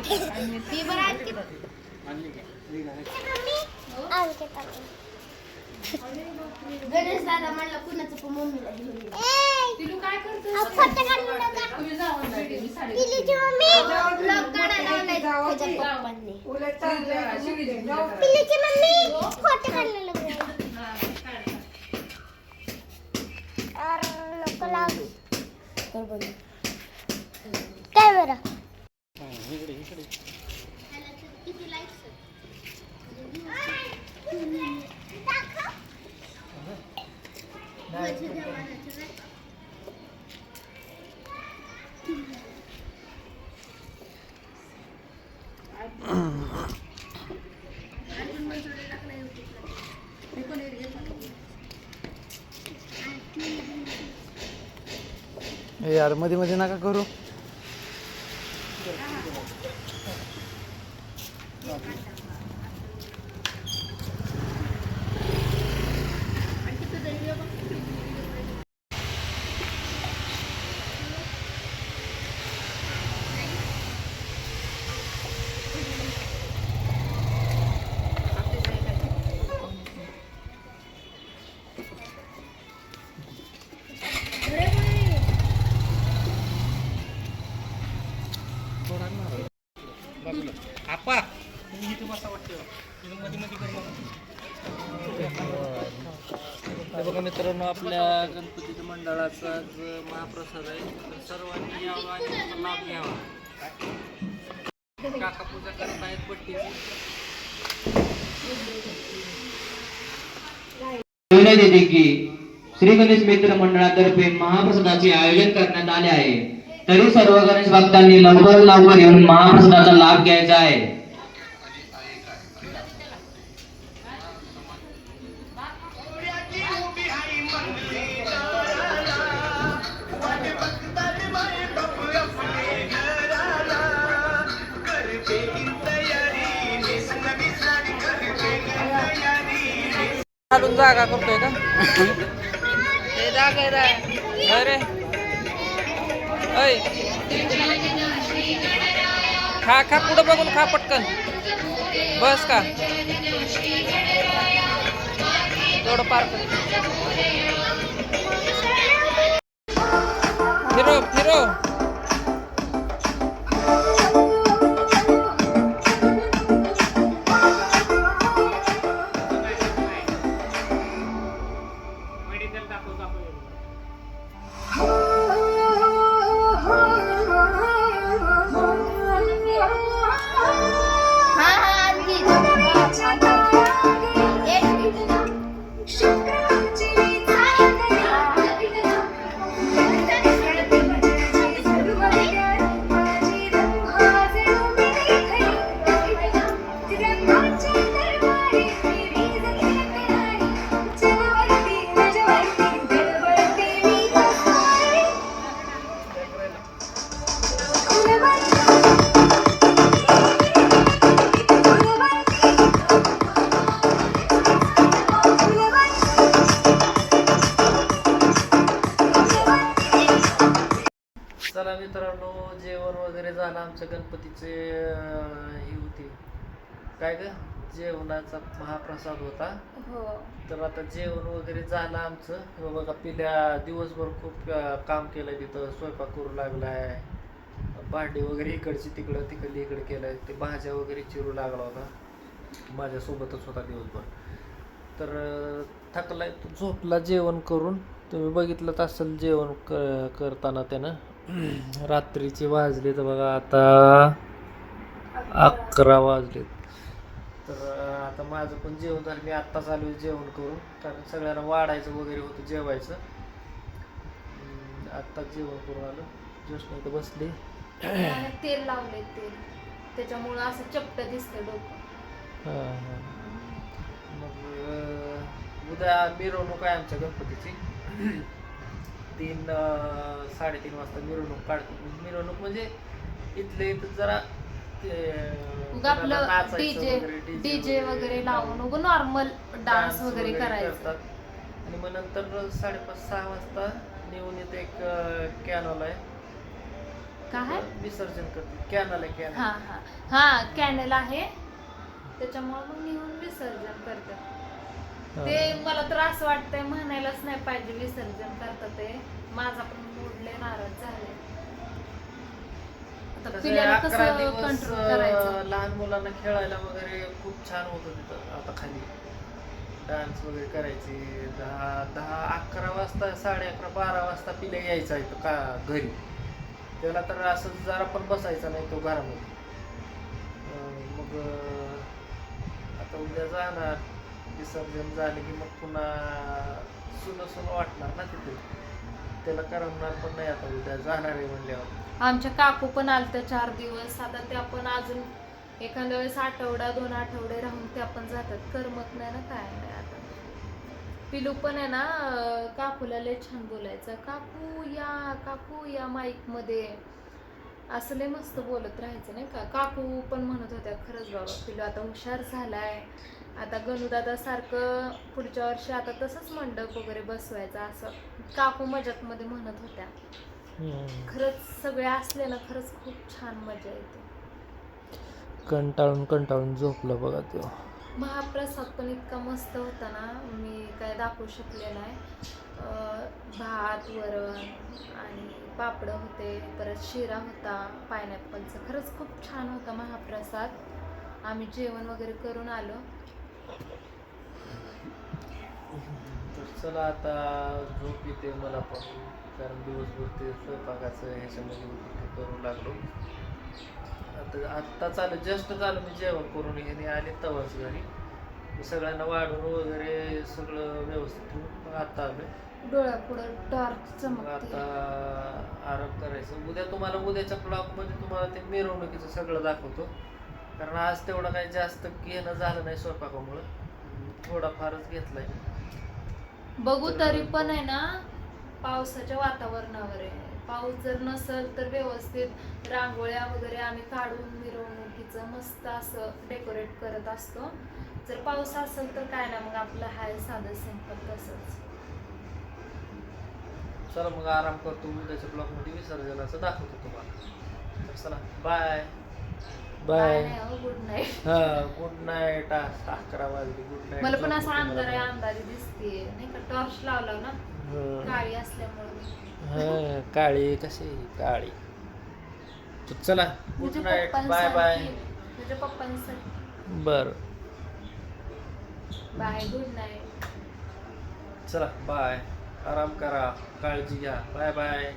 बरं गणेश दादा म्हणला कुणाचं पण मम्मीला. तिलू काय करतो फोटो काढून इकडे इकडे यारमध्ये मध्ये नका करू. Thank you. बघू. मध्ये मध्ये करू मित्रांनो आपल्या गणपतीच्या मंडळाचा आज महाप्रसाद आहे तर सर्वांनी यावं आणि त्याचा लाभ घ्यावा. काका पूजा करत आहेत पट्टीची. येते की श्री गणेश मित्र मंडळातर्फे महाप्रसादाचे आयोजन करण्यात आले आहे. तरी सर्व गणेश भक्तांनी लवकर लवकर येऊन महाप्रसादाचा लाभ घ्यायचा आहे. जागा करतोय का? हे अरे. ऐ. खा खा पुढं बघून खा पटकन. बस का? थोडं पार फिरो फिरो. आमच्या गणपतीचे हे होते. काय ग? जेवणाचा महाप्रसाद होता. हो. तर आता जेवण वगैरे झालं आमचं. हे बघा पिल्या दिवसभर खूप काम केलं तिथं. स्वयंपाक करू लागलाय. भांडी वगैरे इकडची तिकडं तिकडली इकडे केलंय. ते भाज्या वगैरे चिरू लागला होता. माझ्यासोबतच होता दिवसभर. तर थकलाय. तो झोपला जेवण करून. तुम्ही बघितलं असेल जेवण क करताना त्यानं. रात्रीचे वाजले तर बघा आता अकरा वाजलेत. तर आता माझं पण जेवण झालं मी आत्ताच आलो जेवण करून. कारण सगळ्यांना वाढायचं वगैरे होतं जेवायचं. आत्ताच जेवण करून आलो. जस्ट इथं बसली. त्याने तेल लावले तेल. त्याच्यामुळं असं चपट दिसतं डोकं. हां, हां. मग उद्या मिरवणूक आहे आमच्या गणपतीची. तीन साडेतीन वाजता मिरवणूक काढतो. मिरवणूक म्हणजे इथले इथं जरा ते, आपलं नाचायचं डीजे वगैरे, डीजे वगैरे लावून उगं नॉर्मल डान्स वगैरे करायचं. करतात. आणि मग नंतर साडेपाच सहा वाजता नेऊन इथे एक कॅनॉल आहे काय? विसर्जन करते कॅनल आहे कॅनल हा हा. हा कॅनल आहे. त्याच्यामुळे मग नेऊन विसर्जन करतात. ते मला तर असं वाटतंय म्हणायलाच नाही पाहिजे विसर्जन करतात ते. माझा पण मोडले नाराज झाले आता तसं पिल्याला अकरा कसं दिवस कंट्रोल अं, करायचं लहान मुलांना खेळायला वगैरे खूप छान होतं तिथं आता खाली. डान्स वगैरे करायचे दहा दहा अकरा वाजता साडे अकरा बारा वाजता पिल्या यायचा इथं का घरी. त्याला तर असं जरा पण बसायचा नाही तो घरामध्ये. अं, मग अं, आता उद्या जाणार. विसर्जन झाले की मग पुन्हा सुन सुन वाटणार ना तिथे. त्याला करमणार पण नाही आता उद्या जाणार आहे म्हणल्यावर. आमच्या काकू पण आलत्या चार दिवस. आता त्या पण अजून एखाद्या वेळेस आठवडा दोन आठवडे राहून त्या पण जातात. करमत नाही ना काय नाही आता. पिलू पण आहे ना अं, काकूला लय छान बोलायचं. काकू या काकू या माईकमध्ये. असं लय मस्त बोलत राहायचं नाही का? काकू पण म्हणत होत्या खरंच बाबा पिलू आता हुशार झालाय. आता गणूदादा सारखं पुढच्या वर्षी आता तसंच मंडप वगैरे बसवायचं असं. काकू मजाकमध्ये म्हणत होत्या. खरंच सगळे असले ना खरंच खूप छान मजा येते. कंटाळून कंटाळून झोपलं बघा तो. महाप्रसाद पण इतका मस्त होता ना मी काय दाखवू शकले नाही. भात वरण आणि पापडं होते परत शिरा होता पायनॅपलचं. खरंच खूप छान होता महाप्रसाद. आम्ही जेवण वगैरे करून आलो. तर चला आता झोप येते मला पण कारण दिवसभर ते स्वयंपाकाचं ह्याच्यामध्ये करू लागलो. आता आत्ता चालू जस्ट चालू मी जेवण करून ह्याने आले तवाच घरी. सगळ्यांना वाढून वगैरे सगळं व्यवस्थित ठेवून मग आता आलो डोळ्यापुढं टॉर्च मग चमकते आता आराम करायचं. उद्या तुम्हाला उद्याच्या ब्लॉगमध्ये तुम्हाला ते मिरवणुकीचं सगळं दाखवतो. कारण आज तेवढं काही जास्त घेणं झालं नाही स्वयंपाकामुळं. थोडाफारच घेतलाय. बघू तरी पण आहे ना पावसाच्या वातावरणावर आहे. पाऊस जर नसेल तर व्यवस्थित रांगोळ्या वगैरे आम्ही काढून मिरवणुकीचं मस्त असं डेकोरेट करत असतो. जर पाऊस असेल तर काय ना मग आपलं हाय साधं सिंपल तसंच. चला मग आराम करतो उद्याच्या ब्लॉगमध्ये विसर्जनाचं दाखवतो तुम्हाला. तर चला बाय बाय गुड नाईट हा गुड नाईट अकरा वाजले गुड नाईट मला पण असं अंधार आहे अंधारी दिसते नाही का टॉर्च लावला ना? काळी असल्यामुळे. हा, काळी कशी? काळी. तर चला. गुड तुझ्या नाईट बाय बाय. तुझ्या पप्पांसाठी बर. Bye good night. चला बाय. आराम करा. काळजी घ्या. Bye bye.